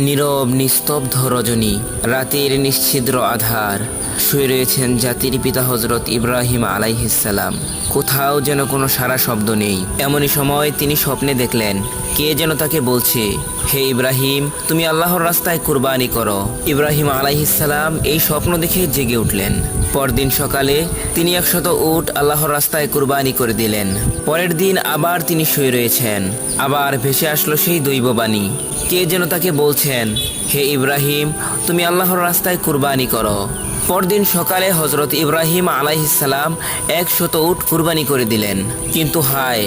নীরব, নিস্তব্ধ রজনী, রাতের নিশ্ছিদ্র আধার। শুয়ে রয়েছেন জাতির পিতা হজরত ইব্রাহিম আলাইহিসাল্লাম কোথাও যেন কোনো সারা শব্দ নেই। এমনই সময় তিনি স্বপ্নে দেখলেন, কে যেন তাকে বলছে, হে ইব্রাহিম, তুমি আল্লাহর রাস্তায় কুরবানি করো। ইব্রাহিম আলাইহিসাল্লাম এই স্বপ্ন দেখে জেগে উঠলেন। পরদিন সকালে তিনি একশত উট আল্লাহর রাস্তায় কুরবানি করে দিলেন। পরের দিন আবার তিনি শুয়ে রয়েছেন। আবার ভেসে আসলো সেই দৈববাণী। কে যেন তাকে বলছেন, হে ইব্রাহিম, তুমি আল্লাহর রাস্তায় কুরবানি করো। পরদিন সকালে হজরত ইব্রাহিম আলাইহিসাল্লাম একশত উট কুরবানি করে দিলেন। কিন্তু হায়,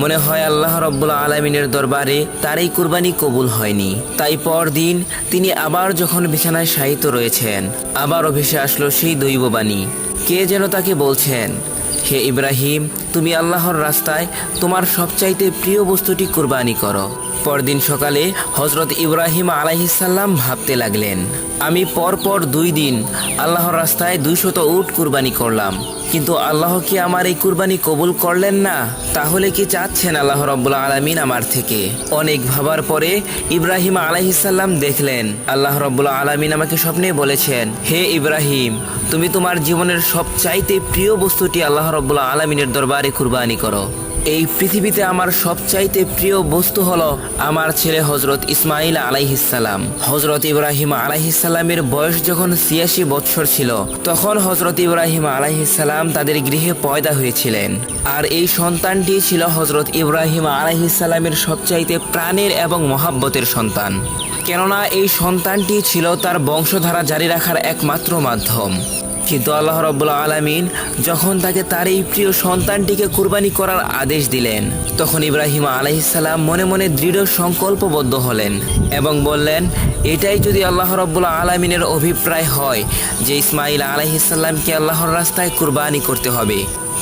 মনে হয় আল্লাহ রব্বুল আলমিনের দরবারে তার এই কুরবানি কবুল হয়নি। তাই পরদিন তিনি আবার যখন বিছানায় শায়িত রয়েছেন, আবার ভেসে আসলো সেই দৈববাণী। কে যেন তাকে বলছেন, হে ইব্রাহিম, তুমি আল্লাহর রাস্তায় তোমার সবচাইতে প্রিয় বস্তুটি কুরবানি করো। পরদিন সকালে হজরত ইব্রাহিম আলাইহিসাল্লাম ভাবতে লাগলেন, আমি পরপর দুই দিন আল্লাহর রাস্তায় দুইশত উট কুরবানি করলাম, কিন্তু আল্লাহ কি আমার এই কুরবানি কবুল করলেন না? তাহলে কি চাচ্ছেন আল্লাহ রব্বুল আলমিন আমার থেকে? অনেক ভাবার পরে ইব্রাহিম আলাইহিসাল্লাম দেখলেন, আল্লাহ রব্বুল আলমিন আমাকে স্বপ্নে বলেছেন, হে ইব্রাহিম, তুমি তোমার জীবনের সবচাইতে প্রিয় বস্তুটি আল্লাহ রব্বুল আলমিনের দরবারে কুরবানি করো। এই পৃথিবীতে আমার সবচাইতে প্রিয় বস্তু হলো আমার ছেলে হজরত ইসমাইল আলাইহিসাল্লাম হজরত ইব্রাহিম আলাইহিসাল্লামের বয়স যখন ছিয়াশি বৎসর ছিল, তখন হজরত ইব্রাহিম আলাইহিসাল্লাম তাদের গৃহে পয়দা হয়েছিলেন। আর এই সন্তানটি ছিল হজরত ইব্রাহিম আলাইহিসাল্লামের সবচাইতে প্রাণের এবং মহাব্বতের সন্তান। কেননা এই সন্তানটি ছিল তার বংশধারা জারি রাখার একমাত্র মাধ্যম। কিন্তু আল্লাহ রব্বুল আলমিন যখন তাকে তার এই প্রিয় সন্তানটিকে কুরবানি করার আদেশ দিলেন, তখন ইব্রাহিম আলাইসাল্লাম মনে মনে দৃঢ় সংকল্পবদ্ধ হলেন এবং বললেন, এটাই যদি আল্লাহ রব্বুল আলমিনের অভিপ্রায় হয় যে ইসমাইল আলাইসাল্লামকে আল্লাহর রাস্তায় কুরবানি করতে হবে,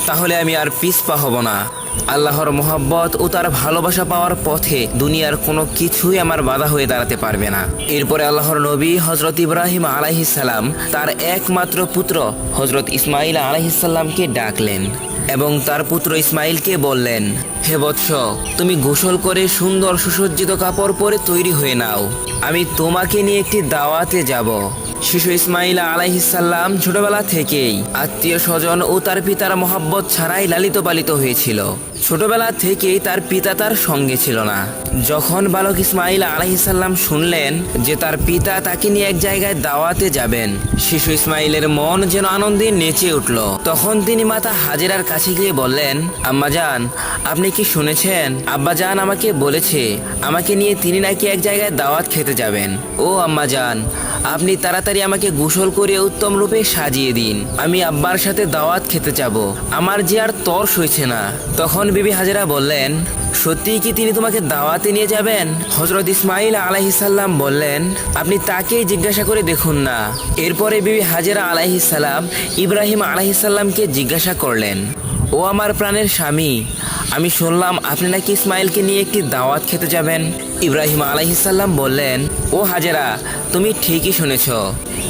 তাহলে আমি আর পিসপা হব না। আল্লাহর মোহাব্বত ও তার ভালোবাসা পাওয়ার পথে দুনিয়ার কোনো কিছুই আমার বাধা হয়ে দাঁড়াতে পারবে না। এরপরে আল্লাহর নবী হজরত ইব্রাহিম আলাইহিসাল্লাম তার একমাত্র পুত্র হজরত ইসমাইল আলাইহিসাল্লামকে ডাকলেন এবং তার পুত্র ইসমাইলকে বললেন, হে বৎস, তুমি গোসল করে সুন্দর সুসজ্জিত কাপড় পরে তৈরি হয়ে নাও। আমি তোমাকে নিয়ে একটি দাওয়াতে যাব। শিশু ইসমাইল আলাইহিসাল্লাম ছোটবেলা থেকেই আত্মীয় স্বজন ও তার পিতার মহাব্বত ছাড়াই লালিত পালিত হয়েছিল। ছোটবেলা থেকেই তার পিতা তার সঙ্গে ছিল না। যখন বালক ইসমাইল আলাইহিসাল্লাম শুনলেন যে তার পিতা তাকে নিয়ে এক জায়গায় দাওয়াতে যাবেন, শিশু ইসমাইলের মন যেন আনন্দে নেচে উঠল। তখন তিনি মাতা হাজেরার কাছে গিয়ে বললেন আম্মাজান আপনি কি শুনেছেন? আব্বাজান আমাকে বলেছে, আমাকে নিয়ে তিনি নাকি এক জায়গায় দাওয়াত খেতে যাবেন। ও আম্মাজান আপনি তাড়াতাড়ি আমাকে গোসল করে উত্তম রূপে সাজিয়ে দিন। আমি আব্বার সাথে দাওয়াত খেতে যাব। আমার যে আর তর্স হয়েছে না। তখন বিবি হাজেরা বললেন সত্যিই কি তিনি তোমাকে দাওয়াতে নিয়ে যাবেন? হজরত ইসমাইল আলাইহিসাল্লাম বললেন, আপনি তাকেই জিজ্ঞাসা করে দেখুন না। এরপরে বিবি হাজেরা আলাইহিসাল্লাম ইব্রাহিম আলাইহিসাল্লামকে জিজ্ঞাসা করলেন, ও আমার প্রাণের স্বামী, আমি শুনলাম আপনি নাকি ইসমাইলকে নিয়ে একটি দাওয়াত খেতে যাবেন। ইব্রাহিম আলাইহিসাল্লাম বললেন, ও হাজেরা, তুমি ঠিকই শুনেছ।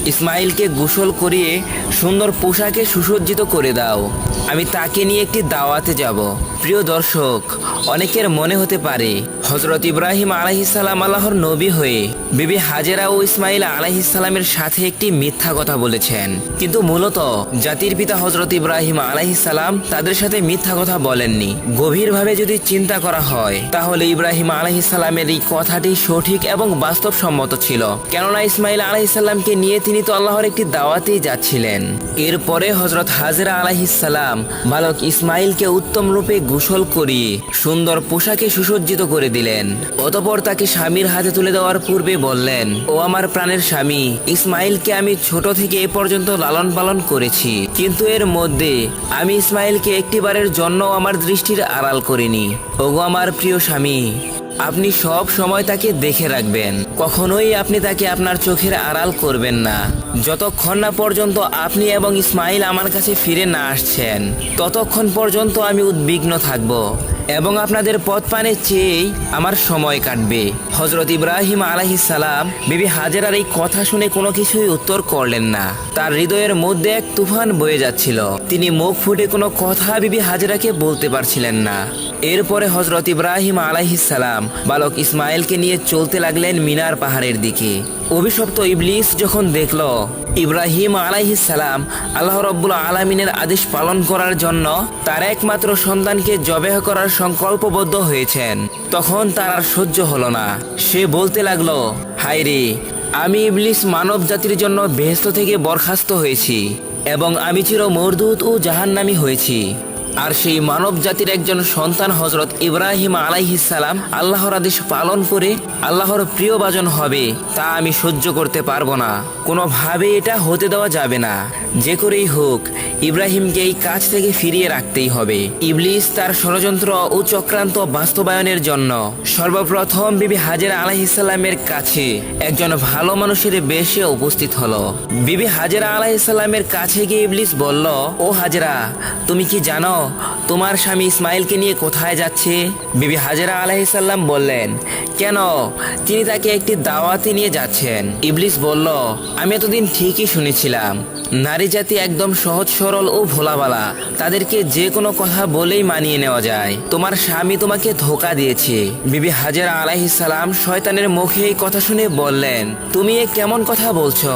ইসমাইলকে গোসল করিয়ে সুন্দর পোশাকে সুসজ্জিত করে দাও। আমি তাকে নিয়ে একটি দাওয়াতে যাব। প্রিয় দর্শক, অনেকের মনে হতে পারে হজরত ইব্রাহিম আলাইহিসাল্লাম আল্লাহর নবী হয়ে বিবি হাজেরা ও ইসমাইল আলাইহিসাল্লামের সাথে একটি মিথ্যা কথা বলেছেন। কিন্তু মূলত জাতির পিতা হজরত ইব্রাহিম আলাইহিসাল্লাম তাদের সাথে মিথ্যা কথা বলেননি। গভীরভাবে যদি চিন্তা করা হয়, তাহলে ইব্রাহিম আলাইহিসাল্লামের এই কথাটি সঠিক এবং বাস্তবসম্মত ছিল। কেননা ইসমাইল আলাইহিসাল্লামকে নিয়ে তিনি তো আল্লাহর একটি দাওয়াতেই যাচ্ছিলেন। এরপরে হজরত হাজরা আলাইহিসাল্লাম বালক ইসমাইলকে উত্তম রূপে গোসল করিয়ে সুন্দর পোশাকে সুসজ্জিত করে দিলেন। অতপর তাকে স্বামীর হাতে তুলে দেওয়ার পূর্বে বললেন, ও আমার প্রাণের স্বামী ইসমাইলকে আমি ছোট থেকে এ পর্যন্ত লালন পালন করেছি। কিন্তু এর মধ্যে আমি ইসমাইলকে একটিবারের জন্য আমার দৃষ্টির আড়াল করিনি। ওগো আমার প্রিয় স্বামী আপনি সব সময় তাকে দেখে রাখবেন। কখনোই আপনি তাকে আপনার চোখের আড়াল করবেন না। যতক্ষণ না পর্যন্ত আপনি এবং ইসমাইল আমার কাছে ফিরে না আসছেন, ততক্ষণ পর্যন্ত আমি উদ্বিগ্ন থাকব। এবং আপনাদের পথ পানে চেয়েই আমার সময় কাটবে। হজরত ইব্রাহিম সালাম বিবি হাজেরার এই কথা শুনে কোনো কিছুই উত্তর করলেন না। তার হৃদয়ের মধ্যে এক তুফান বয়ে যাচ্ছিল। তিনি মুখ ফুটে কোনো কথা বিবি হাজেরাকে বলতে পারছিলেন না। এরপরে হজরত ইব্রাহিম সালাম বালক ইসমাইলকে নিয়ে চলতে লাগলেন মিনার পাহাড়ের দিকে। অভিশপ্ত ইবলিস যখন দেখল ইব্রাহিম সালাম আল্লাহ রব্বুল আলমিনের আদেশ পালন করার জন্য তার একমাত্র সন্তানকে জবেহ করার সংকল্পবদ্ধ হয়েছেন। তখন তার আর সহ্য হল না। সে বলতে লাগল, হায় রে, আমি ইবলিস মানব জাতির জন্য বেহেস্ত থেকে বরখাস্ত হয়েছি এবং আমি চির মরদুত ও জাহান্নামি হয়েছি। আর সেই মানব জাতির একজন সন্তান হজরত ইব্রাহিম আলাইহিসালাম আল্লাহর আদেশ পালন করে আল্লাহর প্রিয়ভাজন হবে, তা আমি সহ্য করতে পারব না। কোনোভাবে এটা হতে দেওয়া যাবে না। যে করেই হোক, ইব্রাহিমকে এই কাজ থেকে ফিরিয়ে রাখতেই হবে। ইবলিস তার ষড়যন্ত্র ও চক্রান্ত বাস্তবায়নের জন্য সর্বপ্রথম বিবি হাজেরা আলাইহিসাল্লামের কাছে একজন ভালো মানুষের বেশে উপস্থিত হলো। বিবি হাজেরা আলাইহিসাল্লামের কাছে গিয়ে ইবলিস বলল, ও হাজেরা, তুমি কি জানো তোমার স্বামী ইসমাইলকে নিয়ে কোথায় যাচ্ছে? বিবি হাজেরা আলাইহিসাল্লাম বললেন, কেন? তিনি তাকে একটি দাওয়াতে নিয়ে যাচ্ছেন। ইবলিস বলল, আমি এতদিন ঠিকই শুনেছিলাম। নারী জাতি একদম সহজ, সরল ও ভোলাবালা। তাদেরকে যে কোনো কথা বলেই মানিয়ে নেওয়া যায়। তোমার স্বামী তোমাকে ধোকা দিয়েছে। বিবি হাজেরা আলাইহিসাল্লাম শয়তানের মুখে এই কথা শুনে বললেন, তুমি এ কেমন কথা বলছো?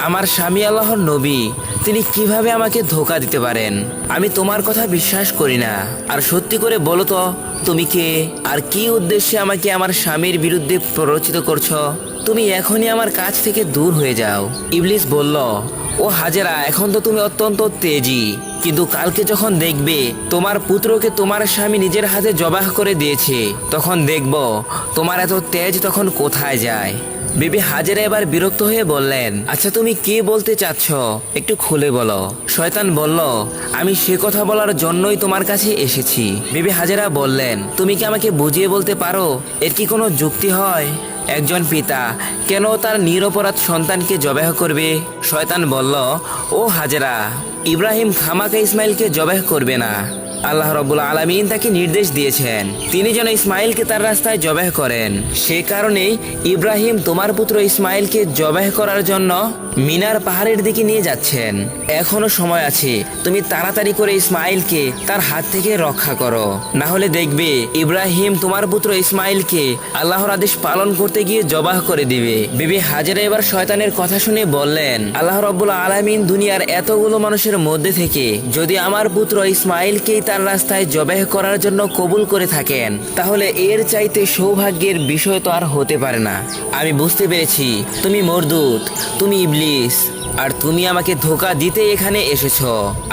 আমার স্বামী আল্লাহর নবী, তিনি কীভাবে আমাকে ধোকা দিতে পারেন? আমি তোমার কথা বিশ্বাস করি না। আর সত্যি করে বলো তো, তুমি কে? আর কি উদ্দেশ্যে আমাকে আমার স্বামীর বিরুদ্ধে প্ররোচিত করছ? তুমি এখনই আমার কাছ থেকে দূর হয়ে যাও। ইবলিস বলল, ও হাজেরা, এখন তো তুমি অত্যন্ত তেজি। কিন্তু কালকে যখন দেখবে তোমার পুত্রকে তোমার স্বামী নিজের হাতে জবাহ করে দিয়েছে, তখন দেখব তোমার এত তেজ তখন কোথায় যায়। বিবি হাজেরা এবার বিরক্ত হয়ে বললেন আচ্ছা তুমি কি বলতে চাচ্ছ? একটু খুলে বলো। শয়তান বলল, আমি সে কথা বলার জন্যই তোমার কাছে এসেছি। বিবি হাজেরা বললেন, তুমি কি আমাকে বুঝিয়ে বলতে পারো? এর কি কোনো যুক্তি হয়? একজন পিতা, কেন তার নিরপরাধ সন্তানকে জবাহ করবে? শয়তান বলল, ও হাজেরা, ইব্রাহিম খামাকা ইসমাইলকে জবাহ করবে না। আল্লাহ রবুল আলমিন তাকে নির্দেশ দিয়েছেন। তিনি যেন ইসমাইলকে তার রাস্তায় জবাহ করেন। সে কারণেই ইব্রাহিম তোমার পুত্র ইসমাইলকে জবাহ করার জন্য মিনার পাহাড়ের দিকে নিয়ে যাচ্ছেন। এখনও সময় আছে। তুমি তাড়াতাড়ি করে ইসমাইলকে তার হাত থেকে রক্ষা করো। না হলে দেখবে ইব্রাহিম তোমার পুত্র ইসমাইলকে আল্লাহর আদেশ পালন করতে গিয়ে জবাহ করে দিবে। বিবি হাজেরা এবার শয়তানের কথা শুনে বললেন, আল্লাহ রব্বুল আলামিন দুনিয়ার এতগুলো মানুষের মধ্যে থেকে যদি আমার পুত্র ইসমাইলকেই তার রাস্তায় জবাহ করার জন্য কবুল করে থাকেন, তাহলে এর চাইতে সৌভাগ্যের বিষয় তো আর হতে পারে না। আমি বুঝতে পেরেছি, তুমি মরদুত, তুমি ইবলিস আর তুমি আমাকে ধোকা দিতে এখানে এসেছ।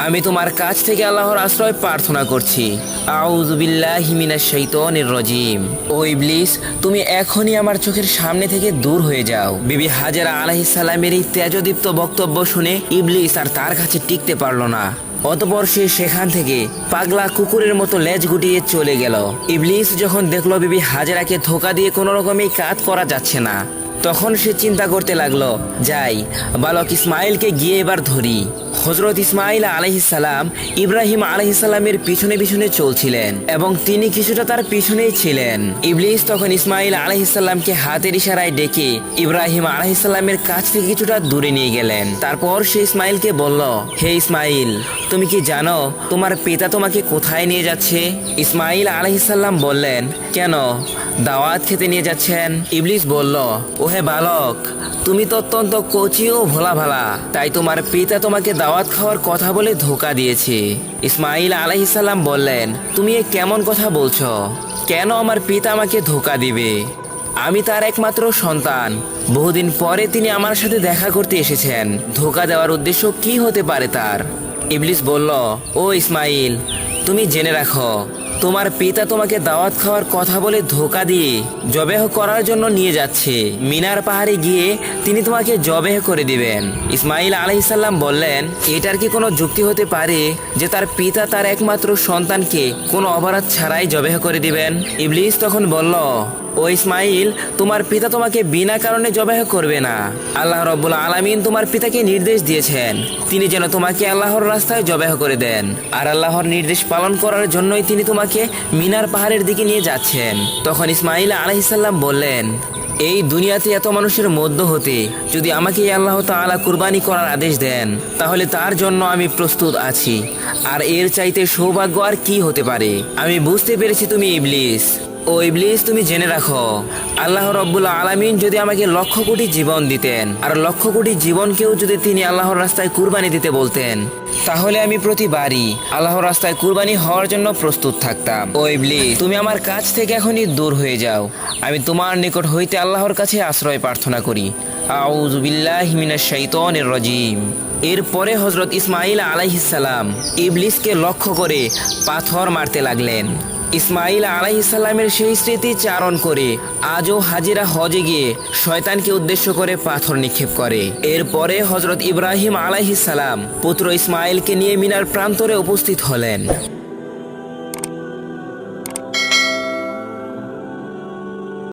আমি তোমার কাছ থেকে আল্লাহর আশ্রয় প্রার্থনা করছি। শাইতানির রাজিম। ও ইবলিস, তুমি এখনই আমার চোখের সামনে থেকে দূর হয়ে যাও। বিবি হাজারা আলাইহিস সালামের এই তেজদীপ্ত বক্তব্য শুনে ইবলিস আর তার কাছে টিকতে পারল না। অতপর সে সেখান থেকে পাগলা কুকুরের মতো লেজ গুটিয়ে চলে গেল। ইবলিস যখন দেখল বিবি হাজারাকে ধোকা দিয়ে কোনো রকমেই কাজ করা যাচ্ছে না তখন সে চিন্তা করতে লাগল যাই বালক ইসমাইলকে গিয়ে এবার ধরি। হজরত ইসমাইল আলহিসাল্লাম ইব্রাহিম আলহিসাল্লামের পিছনে পিছনে চলছিলেন এবং তিনি কিছুটা তার পিছনেই ছিলেন। ইবলিস তখন ইসমাইল আলহিসাল্লামকে হাতের ইশারায় ডেকে ইব্রাহিম আলহিসাল্লামের কাছ থেকে কিছুটা দূরে নিয়ে গেলেন। তারপর সে ইসমাইলকে বলল, হে ইসমাইল তুমি কি জানো তোমার পিতা তোমাকে কোথায় নিয়ে যাচ্ছে? ইসমাইল আলহিসাল্লাম বললেন, কেন? দাওয়াত খেতে নিয়ে যাচ্ছেন? ইবলিস বলল, ওহে বালক, তুমি তো অত্যন্ত কচি ও ভোলা ভালা তাই তোমার পিতা তোমাকে দাওয়াত খাওয়ার কথা বলে ধোকা দিয়েছে। ইসমাইল আলাইসাল্লাম বললেন, তুমি এ কেমন কথা বলছ? কেন আমার পিতা আমাকে ধোকা দিবে? আমি তার একমাত্র সন্তান। বহুদিন পরে তিনি আমার সাথে দেখা করতে এসেছেন। ধোকা দেওয়ার উদ্দেশ্য কি হতে পারে তার? ইবলিস বলল, ও ইসমাইল, তুমি জেনে রাখো তোমার পিতা তোমাকে দাওয়াত খাওয়ার কথা বলে ধোকা দিয়ে জবেহ করার জন্য নিয়ে যাচ্ছে। মিনার পাহাড়ে গিয়ে তিনি তোমাকে জবেহ করে দিবেন। ইসমাইল আলহিসাল্লাম বললেন, এটার কি কোনো যুক্তি হতে পারে যে তার পিতা তার একমাত্র সন্তানকে কোনো অপরাধ ছাড়াই জবেহ করে দিবেন? ইবলিস তখন বলল ও ইসমাইল, তোমার পিতা তোমাকে বিনা কারণে জবাহ করবে না। আল্লাহ রব্বুল আলামিন তোমার পিতাকে নির্দেশ দিয়েছেন। তিনি যেন তোমাকে আল্লাহর রাস্তায় জবাহ করে দেন। আর আল্লাহর নির্দেশ পালন করার জন্যই তিনি তোমাকে মিনার পাহাড়ের দিকে নিয়ে যাচ্ছেন। তখন ইসমাইল আলাইসাল্লাম বললেন, এই দুনিয়াতে এত মানুষের মধ্য হতে যদি আমাকে আল্লাহ তাআলা কুরবানি করার আদেশ দেন, তাহলে তার জন্য আমি প্রস্তুত আছি। আর এর চাইতে সৌভাগ্য আর কি হতে পারে? আমি বুঝতে পেরেছি তুমি ইবলিস। ও ইবলিস, তুমি জেনে রাখো, আল্লাহ রব্বুল আলামিন যদি আমাকে লক্ষ কোটি জীবন দিতেন, আর লক্ষ কোটি জীবনকেও যদি তিনি আল্লাহর রাস্তায় কুরবানি দিতে বলতেন, তাহলে আমি প্রতিবারই আল্লাহর রাস্তায় কুরবানি হওয়ার জন্য প্রস্তুত থাকতাম। ও ইবলিস, তুমি আমার কাছ থেকে এখনই দূর হয়ে যাও। আমি তোমার নিকট হইতে আল্লাহর কাছে আশ্রয় প্রার্থনা করি। আউযু বিল্লাহি মিনাশ শাইতানির রাজিম। এরপরে হজরত ইসমাইল আলাইহিসসালাম ইবলিসকে লক্ষ্য করে পাথর মারতে লাগলেন। ইসমাইল আলাইহিসাল্লামের সেই স্মৃতি চারণ করে আজও হাজিরা হজে গিয়ে শয়তানকে উদ্দেশ্য করে পাথর নিক্ষেপ করে। এরপরে হজরত ইব্রাহিম আলাইহিসাল্লাম পুত্র ইসমাইলকে নিয়ে মিনার প্রান্তরে উপস্থিত হলেন।